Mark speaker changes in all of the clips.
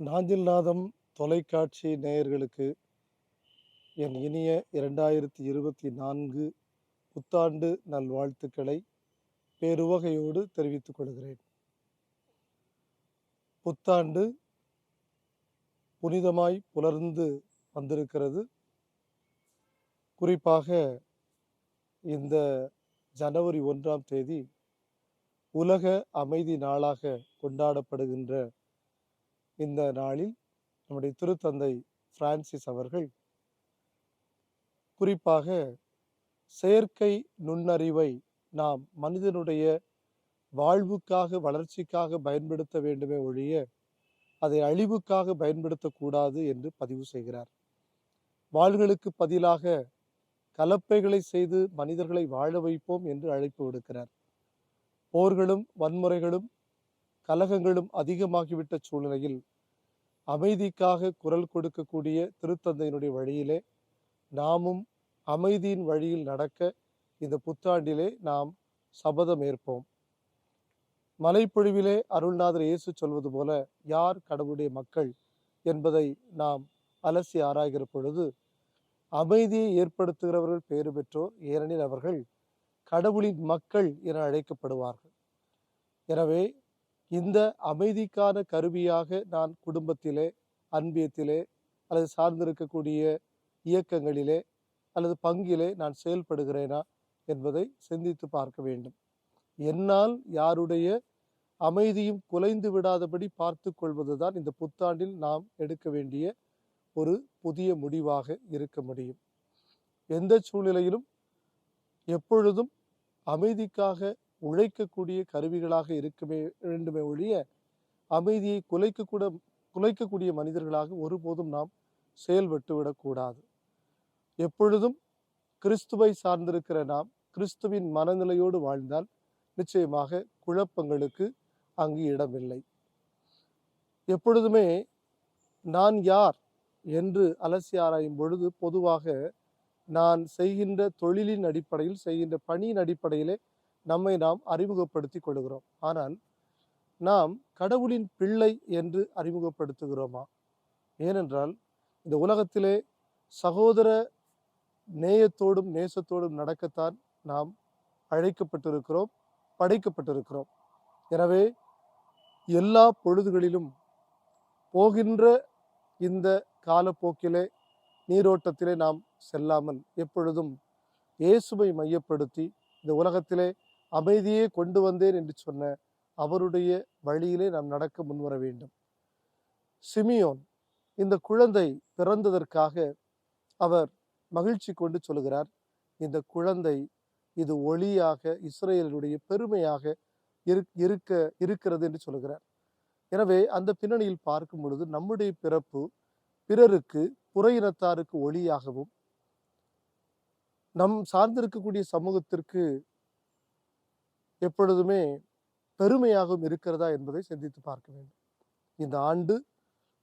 Speaker 1: நாஞ்சில்நாதம் தொலைக்காட்சி நேயர்களுக்கு என் இனிய இரண்டாயிரத்தி இருபத்தி நான்கு புத்தாண்டு நல்வாழ்த்துக்களை பேருவகையோடு தெரிவித்துக் கொள்கிறேன். புத்தாண்டு புனிதமாய் புலர்ந்து வந்திருக்கிறது. குறிப்பாக இந்த ஜனவரி ஒன்றாம் தேதி உலக அமைதி நாளாக கொண்டாடப்படுகின்ற இந்த நாளில் நம்முடைய திருத்தந்தை பிரான்சிஸ் அவர்கள் குறிப்பாக செயற்கை நுண்ணறிவை நாம் மனிதனுடைய வாழ்வுக்காக வளர்ச்சிக்காக பயன்படுத்த வேண்டுமே ஒழிய அதை அழிவுக்காக பயன்படுத்தக்கூடாது என்று பதிவு செய்கிறார். வாள்களுக்கு பதிலாக கலப்பைகளை செய்து மனிதர்களை வாழ வைப்போம் என்று அழைப்பு விடுக்கிறார். போர்களும் வன்முறைகளும் கலகங்களும் அதிகமாகிவிட்ட சூழ்நிலையில் அமைதிக்காக குரல் கொடுக்கக்கூடிய திருத்தந்தையினுடைய வழியிலே நாமும் அமைதியின் வழியில் நடக்க இந்த புத்தாண்டிலே நாம் சபதம் ஏற்போம். மலைப்பொழிவிலே அருள்நாதர் இயேசு சொல்வது போல யார் கடவுளுடைய மக்கள் என்பதை நாம் அலசி ஆராய்கிற பொழுது அமைதியை ஏற்படுத்துகிறவர்கள் பேறு பெற்றோர் ஏனெனில் அவர்கள் கடவுளின் மக்கள் என அழைக்கப்படுவார்கள். எனவே இந்த அமைதிக்கான கருவியாக நான் குடும்பத்திலே அன்பியத்திலே அல்லது சார்ந்திருக்கக்கூடிய இயக்கங்களிலே அல்லது பங்கிலே நான் செயல்படுகிறேனா என்பதை சிந்தித்து பார்க்க வேண்டும். என்னால் யாருடைய அமைதியும் குலைந்து விடாதபடி பார்த்து கொள்வதுதான் இந்த புத்தாண்டில் நாம் எடுக்க வேண்டிய ஒரு புதிய முடிவாக இருக்க முடியும். எந்த சூழ்நிலையிலும் எப்பொழுதும் அமைதிக்காக உழைக்கக்கூடிய கருவிகளாக இருக்கவே வேண்டுமே ஒழிய அமைதியை குலைக்கக்கூட குலைக்கக்கூடிய மனிதர்களாக ஒருபோதும் நாம் செயல்பட்டு விடக்கூடாது. எப்பொழுதும் கிறிஸ்துவை சார்ந்திருக்கிற நாம் கிறிஸ்துவின் மனநிலையோடு வாழ்ந்தால் நிச்சயமாக குழப்பங்களுக்கு அங்கு இடமில்லை. எப்பொழுதுமே நான் யார் என்று அலசி ஆராயும் பொழுது பொதுவாக நான் செய்கின்ற தொழிலின் அடிப்படையில் செய்கின்ற பணியின் அடிப்படையிலே நம்மை நாம் அறிமுகப்படுத்திக் கொள்கிறோம் ஆனால் நாம் கடவுளின் பிள்ளை என்று அறிமுகப்படுத்துகிறோமா? ஏனென்றால் இந்த உலகத்திலே சகோதர நேயத்தோடும் நேசத்தோடும் நடக்கத்தான் நாம் அழைக்கப்பட்டிருக்கிறோம் படைக்கப்பட்டிருக்கிறோம். எனவே எல்லா பொழுதுகளிலும் போகின்ற இந்த காலப்போக்கிலே நீரோட்டத்திலே நாம் செல்லாமல் எப்பொழுதும் இயேசுவை மையப்படுத்தி இந்த உலகத்திலே அமைதியே கொண்டு வந்தேன் என்று சொன்ன அவருடைய வழியிலே நாம் நடக்க முன்வர வேண்டும். சிமியோன் இந்த குழந்தை பிறந்ததற்காக அவர் மகிழ்ச்சி கொண்டு சொல்கிறார் இந்த குழந்தை இது ஒளியாக இஸ்ரேலுடைய பெருமையாக இருக்க இருக்கிறது என்று சொல்கிறார். எனவே அந்த பின்னணியில் பார்க்கும் பொழுது நம்முடைய பிறப்பு பிறருக்கு புறையினத்தாருக்கு ஒளியாகவும் நம் சார்ந்திருக்கக்கூடிய சமூகத்திற்கு எப்பொழுதுமே பெருமையாகவும் இருக்கிறதா என்பதை சிந்தித்து பார்க்க வேண்டும். இந்த ஆண்டு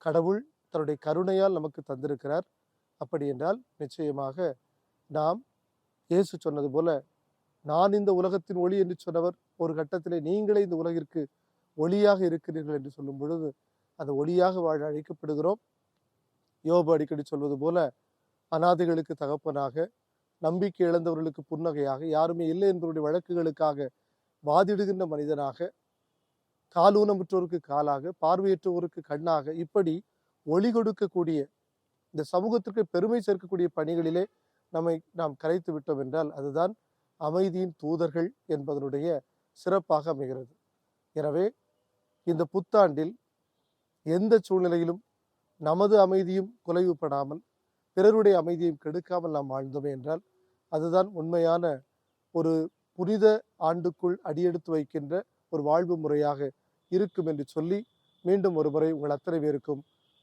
Speaker 1: கடவுள் தன்னுடைய கருணையால் நமக்கு தந்திருக்கிறார். அப்படி என்றால் நிச்சயமாக நாம் இயேசு சொன்னது போல நான் இந்த உலகத்தின் ஒளி என்று சொன்னவர் ஒரு கட்டத்திலே நீங்களே இந்த உலகிற்கு ஒளியாக இருக்கிறீர்கள் என்று சொல்லும் பொழுது அந்த ஒளியாக வாழ அழைக்கப்படுகிறோம். யோபு அடிக்கடி சொல்வது போல அனாதைகளுக்கு தகப்பனாக நம்பிக்கை இழந்தவர்களுக்கு புன்னகையாக யாருமே இல்லை என்பவருடைய வழக்குகளுக்காக வாதிடுகின்ற மனிதனாக காலூனமுற்றோருக்கு காலாக பார்வையற்றோருக்கு கண்ணாக இப்படி ஒளி கொடுக்கக்கூடிய இந்த சமூகத்திற்கு பெருமை சேர்க்கக்கூடிய பணிகளிலே நம்மை நாம் கரைத்து விட்டோம் என்றால் அதுதான் அமைதியின் தூதர்கள் என்பதனுடைய சிறப்பாக அமைகிறது. எனவே இந்த புத்தாண்டில் எந்த சூழ்நிலையிலும் நமது அமைதியும் குலைவுபடாமல் பிறருடைய அமைதியும் கெடுக்காமல் நாம் வாழ்ந்தோமே என்றால் அதுதான் உண்மையான ஒரு புனித ஆண்டுக்குள் அடியெடுத்து வைக்கின்ற ஒரு வாழ்வு முறையாக இருக்கும் என்று சொல்லி மீண்டும் ஒரு முறை உங்கள் அத்தனை பேருக்கும்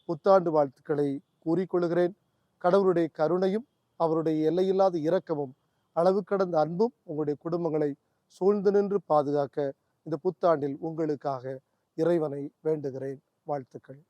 Speaker 1: புத்தாண்டு வாழ்த்துக்களை கூறிக்கொள்கிறேன். கடவுளுடைய கருணையும் அவருடைய எல்லையில்லாத இரக்கமும் அளவு கடந்த அன்பும் உங்களுடைய குடும்பங்களை சூழ்ந்து நின்று பாதுகாக்க இந்த புத்தாண்டில் உங்களுக்காக இறைவனை வேண்டுகிறேன். வாழ்த்துக்கள்.